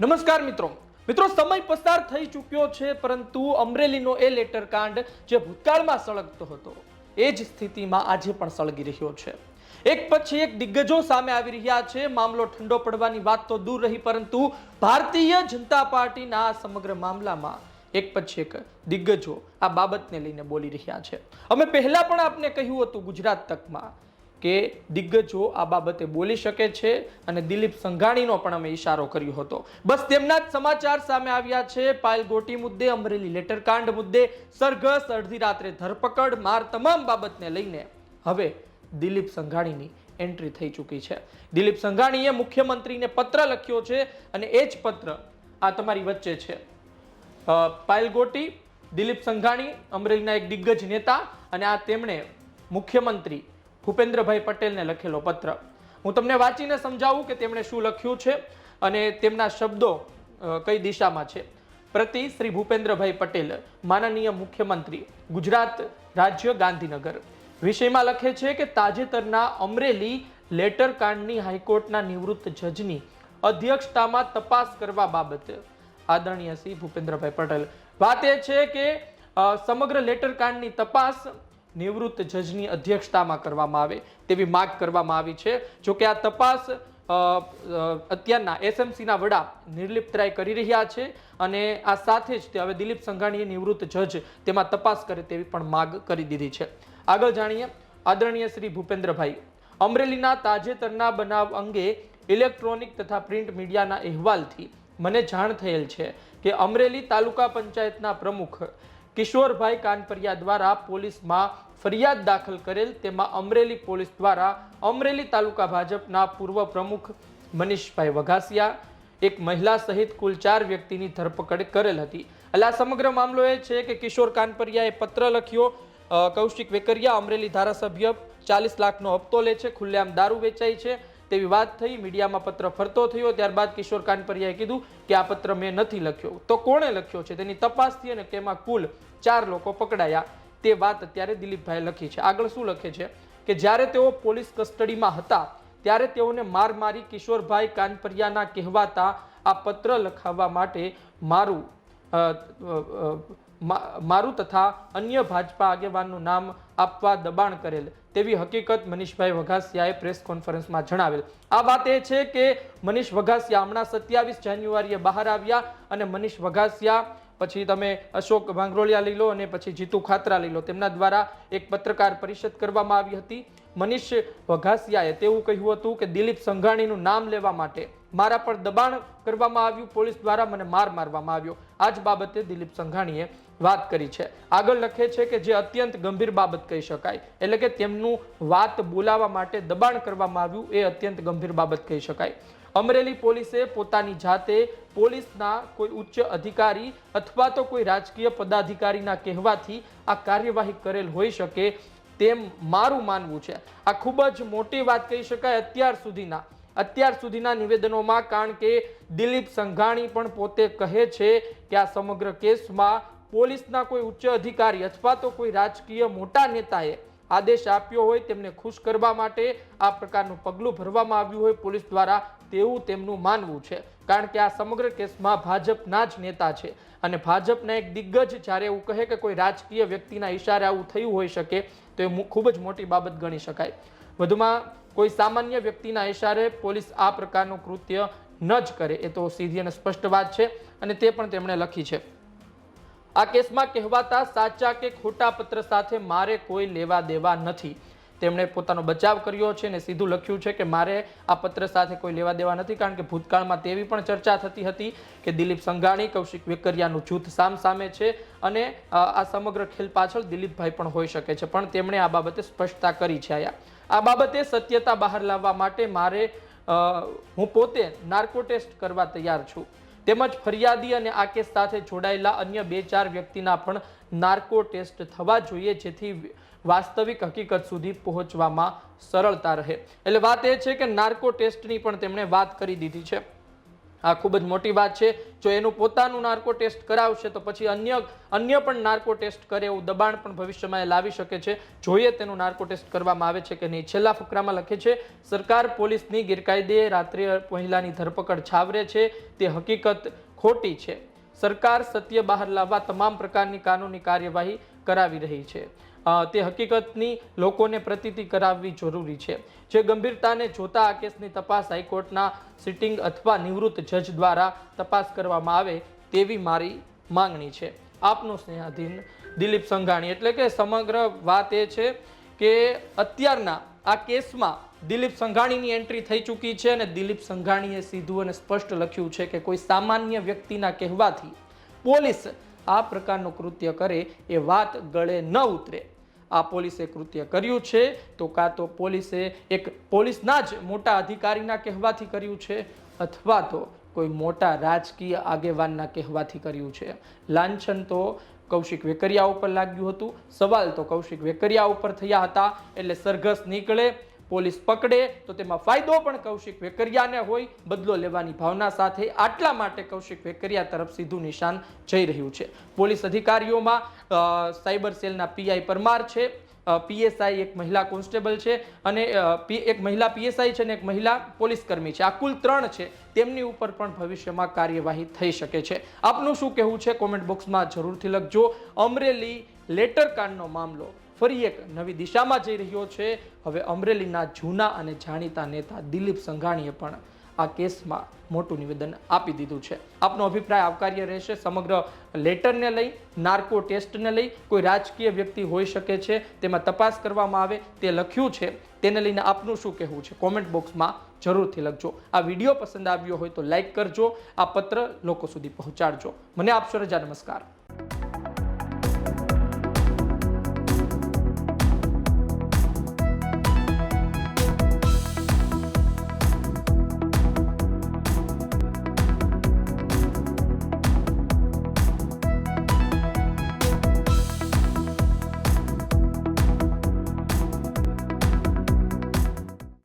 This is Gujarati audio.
નમસ્કાર મિત્રો. મિત્રો, સમય પસાર થઈ ચૂક્યો છે, પરંતુ અમરેલીનો એ લેટર કાંડ જે ભૂતકાળમાં સળગતો હતો, એ જ સ્થિતિમાં આજે પણ સળગી રહ્યો છે. એક પછી એક દિગ્ગજો સામે આવી રહ્યા છે, મામલો ઠંડો પડવાની વાત તો દૂર રહી, પરંતુ ભારતીય જનતા પાર્ટીના આ સમગ્ર મામલામાં એક પછી એક દિગ્ગજો આ બાબતને લઈને બોલી રહ્યા છે. અમે પહેલા પણ આપને કહ્યું હતું ગુજરાત તકમાં કે દિગ્ગજો આ બાબતે બોલી શકે છે અને દિલીપ સંઘાણીનો પણ અમે ઈશારો કર્યો હતો. બસ તેમના જ સમાચાર સામે આવ્યા છે. પાયલ ગોટી મુદ્દે, અમરેલી લેટરકાંડ મુદ્દે, સરઘસ અડધી રાત્રે ધરપકડ, માર તમામ બાબતને લઈને હવે દિલીપ સંઘાણીની એન્ટ્રી થઈ ચૂકી છે. દિલીપ સંઘાણીએ મુખ્યમંત્રીને પત્ર લખ્યો છે અને એ જ પત્ર આ તમારી વચ્ચે છે. પાયલ ગોટી, દિલીપ સંઘાણી, અમરેલીના એક દિગ્ગજ નેતા અને આ તેમણે મુખ્યમંત્રી ભૂપેન્દ્રભાઈ પટેલને લખેલો પત્ર. હું તમને વાંચીને સમજાવું કે તેમણે શું લખ્યું છે અને તેમના શબ્દો કઈ દિશામાં છે. પ્રતિ શ્રી ભૂપેન્દ્રભાઈ પટેલ, માનનીય મુખ્યમંત્રી, ગુજરાત રાજ્ય ગાંધીનગર. વિષયમાં લખે છે કે તાજેતરના અમરેલી લેટર કાંડની હાઈકોર્ટના નિવૃત્ત જજની અધ્યક્ષતામાં તપાસ કરવા બાબતે. આદરણીય શ્રી ભૂપેન્દ્રભાઈ પટેલ. વાત એ છે કે સમગ્ર લેટર કાંડની તપાસ નિવૃત્ત જજની અધ્યક્ષતામાં કરવામાં આવે તેવી માગ કરવામાં આવી છે. જો કે આ તપાસ અત્યારના એસએમસીના વડા નિર્લિપ્તરાય કરી રહ્યા છે અને આ સાથે જ તે હવે દિલીપ સંઘાણીએ નિવૃત્ત જજ તેમાં તપાસ કરે તેવી પણ માગ કરી દીધી છે. આગળ જાણીએ, આદરણીય શ્રી ભૂપેન્દ્રભાઈ, અમરેલીના તાજેતરના બનાવ અંગે ઇલેક્ટ્રોનિક તથા પ્રિન્ટ મીડિયાના અહેવાલથી મને જાણ થયેલ છે કે અમરેલી તાલુકા પંચાયતના પ્રમુખ કિશોરભાઈ કાનપરિયા દ્વારા પોલીસમાં ફરિયાદ દાખલ કરેલ. તેમાં અમરેલી પોલીસ દ્વારા અમરેલી તાલુકા ભાજપના પૂર્વ પ્રમુખ મનીષભાઈ વઘાસિયા, એક મહિલા સહિત કુલ ચાર વ્યક્તિની ધરપકડ કરેલ હતી. એટલે આ સમગ્ર મામલો એ છે કે કિશોર કાનપરિયાએ પત્ર લખ્યો. કૌશિક વેકરિયા અમરેલી ધારાસભ્ય ચાલીસ લાખનો હપ્તો લે છે, ખુલ્લેઆમ દારૂ વેચાય છે. તેવી વાત થઈ, મીડિયામાં પત્ર ફરતો થયો, ત્યારબાદ કિશોર કાનપરિયાએ કીધું કે આ પત્ર મેં નથી લખ્યો. તો કોણે લખ્યો છે? તેની તપાસ થઈ અને તેમાં કુલ ચાર લોકો પકડાયા. તે વાત અત્યારે દિલીપભાઈ લખી છે. આગળ શું લખે છે? કે જ્યારે તેઓ પોલીસ કસ્ટડીમાં હતા, ત્યારે તેઓને માર મારી કિશોરભાઈ કાનપરિયાના કહેવાતા આ પત્ર લખાવવા માટે મારું મારું તથા અન્ય ભાજપા આગેવાનનું નામ આપવા દબાણ કરેલ તેવી હકીકત મનીષભાઈ વઘાસિયાએ પ્રેસ કોન્ફરન્સમાં જણાવેલ. આ વાત એ છે કે મનીષ વઘાસિયા હમણાં સત્યાવીસ જાન્યુઆરીએ બહાર આવ્યા અને મનીષ વઘાસિયા પછી તમે અશોક ભાંગરોળિયા લઈ લો અને પછી જીતુ ખાતરા લઈ લો. તેમના દ્વારા એક પત્રકાર પરિષદ કરવામાં આવી હતી. મનીષ વઘાસિયાએ તેવું કહ્યું હતું કે દિલીપ સંઘાણીનું નામ લેવા માટે મારા પર દબાણ કરવામાં આવ્યું. પોલીસ દ્વારા મને માર મારવામાં આવ્યો. આ જ બાબતે દિલીપ સંઘાણીએ વાત કરી છે. આગળ લખે છે કે જે અત્યંત ગંભીર બાબત કહી શકાય. એટલે કે તેમનું વાત બોલાવવા માટે દબાણ કરવામાં આવ્યું એ અત્યંત ગંભીર બાબત કહી શકાય. અમરેલી પોલીસે પોતાની જાતે પોલીસના કોઈ ઉચ્ચ અધિકારી અથવા તો કોઈ રાજકીય પદાધિકારીના કહેવાથી આ કાર્યવાહી કરેલ હોઈ શકે તેમ મારું માનવું છે. આ ખૂબ જ મોટી વાત કહી શકાય અત્યાર સુધીના. અત્યાર સુધીના નિવેદનોમાં કારણ કે દિલીપ સંઘાણી પણ પોતે કહે છે કે આ સમગ્ર કેસમાં પોલીસના કોઈ ઉચ્ચ અધિકારી અથવા તો કોઈ રાજકીય મોટા નેતાએ આદેશ આપ્યો હોય તેમને ખુશ કરવા માટે આ પ્રકારનું પગલું ભરવામાં આવ્યું હોય પોલીસ દ્વારા તેવું તેમનું માનવું છે. કારણ કે આ સમગ્ર કેસમાં ભાજપના જ નેતા છે અને ભાજપના એક દિગ્ગજ જ્યારે એવું કહે કે કોઈ રાજકીય વ્યક્તિના ઇશારે આવું થયું હોઈ શકે, તો એ ખૂબ જ મોટી બાબત ગણી શકાય. વધુમાં, કોઈ સામાન્ય વ્યક્તિના ઇશારે પોલીસ આ પ્રકારનું કૃત્ય ન જ કરે, એ તો સીધી અને સ્પષ્ટ વાત છે અને તે પણ તેમણે લખી છે. આ કેસમાં કહેવાતા સાચા કે ખોટા પત્ર સાથે મારે કોઈ લેવા દેવા નથી. તેમણે પોતાનો બચાવ કર્યો છે અને સીધું લખ્યું છે કે મારે આ પત્ર સાથે કોઈ લેવા દેવા નથી, કારણ કે ભૂતકાળમાં તેવી પણ ચર્ચા થતી હતી કે દિલીપ સંઘાણી, કૌશિક વેકરિયાનું જૂથ સામ સામે છે અને આ સમગ્ર ખેલ પાછળ દિલીપભાઈ પણ હોઈ શકે છે. પણ તેમણે આ બાબતે સ્પષ્ટતા કરી છે આ બાબતે સત્યતા બહાર લાવવા માટે મારે હું પોતે નાર્કો ટેસ્ટ કરવા તૈયાર છું. તેમજ ફરિયાદી અને આ કેસ સાથે જોડાયેલા અન્ય બે ચાર વ્યક્તિના પણ નાર્કો ટેસ્ટ થવા જોઈએ, જેથી વાસ્તવિક હકીકત સુધી પહોંચવામાં સરળતા રહે. એટલે વાત એ છે કે નાર્કો ટેસ્ટની પણ તેમણે વાત કરી દીધી છે. આ ખૂબ જ મોટી વાત છે. જો એનું પોતાનું નાર્કો ટેસ્ટ કરાવશે તો પછી અન્ય અન્ય પણ નાર્કો ટેસ્ટ કરે એવું દબાણ પણ ભવિષ્યમાં એ લાવી શકે છે. જોઈએ તેનું નાર્કો ટેસ્ટ કરવામાં આવે છે કે નહીં. છેલ્લા ફકરામાં લખે છે, સરકાર પોલીસની ગેરકાયદે રાત્રે મહિલાની ધરપકડ છાવરે છે. તે હકીકત ખોટી છે. સરકાર સત્ય બહાર લાવવા તમામ પ્રકારની કાનૂની કાર્યવાહી કરાવી રહી છે. તે હકીકતની લોકોને પ્રતીતિ કરાવવી જરૂરી છે. જે ગંભીરતાને જોતા આ કેસની તપાસ હાઈકોર્ટના સિટિંગ અથવા નિવૃત્ત જજ દ્વારા તપાસ કરવામાં આવે તેવી મારી માંગણી છે. આપનું સ્નેહાધીન દિલીપ સંઘાણી. એટલે કે સમગ્ર વાત એ છે કે અત્યારના આ કેસમાં દિલીપ સંઘાણીની એન્ટ્રી થઈ ચૂકી છે અને દિલીપ સંઘાણીએ સીધું અને સ્પષ્ટ લખ્યું છે કે કોઈ સામાન્ય વ્યક્તિના કહેવાથી પોલીસ આ પ્રકારનું કૃત્ય કરે એ વાત ગળે ન ઉતરે. આ પોલીસે કૃત્ય કર્યું છે તો કાં તો પોલીસે એક પોલીસના જ મોટા અધિકારીના કહેવાથી કર્યું છે અથવા તો કોઈ મોટા રાજકીય આગેવાનના કહેવાથી કર્યું છે. લાંછન તો કૌશિક વેકરિયા ઉપર લાગ્યું હતું, સવાલ તો કૌશિક વેકરિયા ઉપર થયા હતા, એટલે સરઘસ નીકળે પોલીસ પકડે, તો તેમાં ફાયદો પણ કૌશિક વેકરિયાને હોય. બદલો લેવાની ભાવના સાથે આટલા માટે કૌશિક વેકરિયા તરફ સીધું નિશાન જઈ રહ્યું છે. પોલીસ અધિકારીઓમાં સાયબર સેલના પીઆઈ પરમાર છે પીએસઆઈ એક મહિલા કોન્સ્ટેબલ છે અને એક મહિલા પીએસઆઈ છે અને એક મહિલા પોલીસ કર્મી છે. આ કુલ ત્રણ છે. તેમની ઉપર પણ ભવિષ્યમાં કાર્યવાહી થઈ શકે છે. આપનું શું કહેવું છે? કોમેન્ટ બોક્સમાં જરૂરથી લખજો. અમરેલી લેટર કાંડનો મામલો. ફરી એક નવી દિશામાં જઈ રહ્યો છે. હવે અમરેલીના જૂના અને જાણીતા નેતા દિલીપ સંઘાણીએ પણ આ કેસમાં મોટું નિવેદન આપી દીધું છે. આપનો અભિપ્રાય આવકાર્ય રહેશે. સમગ્ર લેટરને લઈ, નાર્કો ટેસ્ટને લઈ કોઈ રાજકીય વ્યક્તિ હોઈ શકે છે. તેમાં તપાસ કરવામાં આવે, તે લખ્યું છે. તેને લઈને આપનું શું કહેવું છે? કોમેન્ટ બોક્સમાં જરૂરથી લખજો. આ વીડિયો પસંદ આવ્યો હોય તો લાઇક કરજો. આ પત્ર લોકો સુધી પહોંચાડજો. મને આપશો રજા. નમસ્કાર.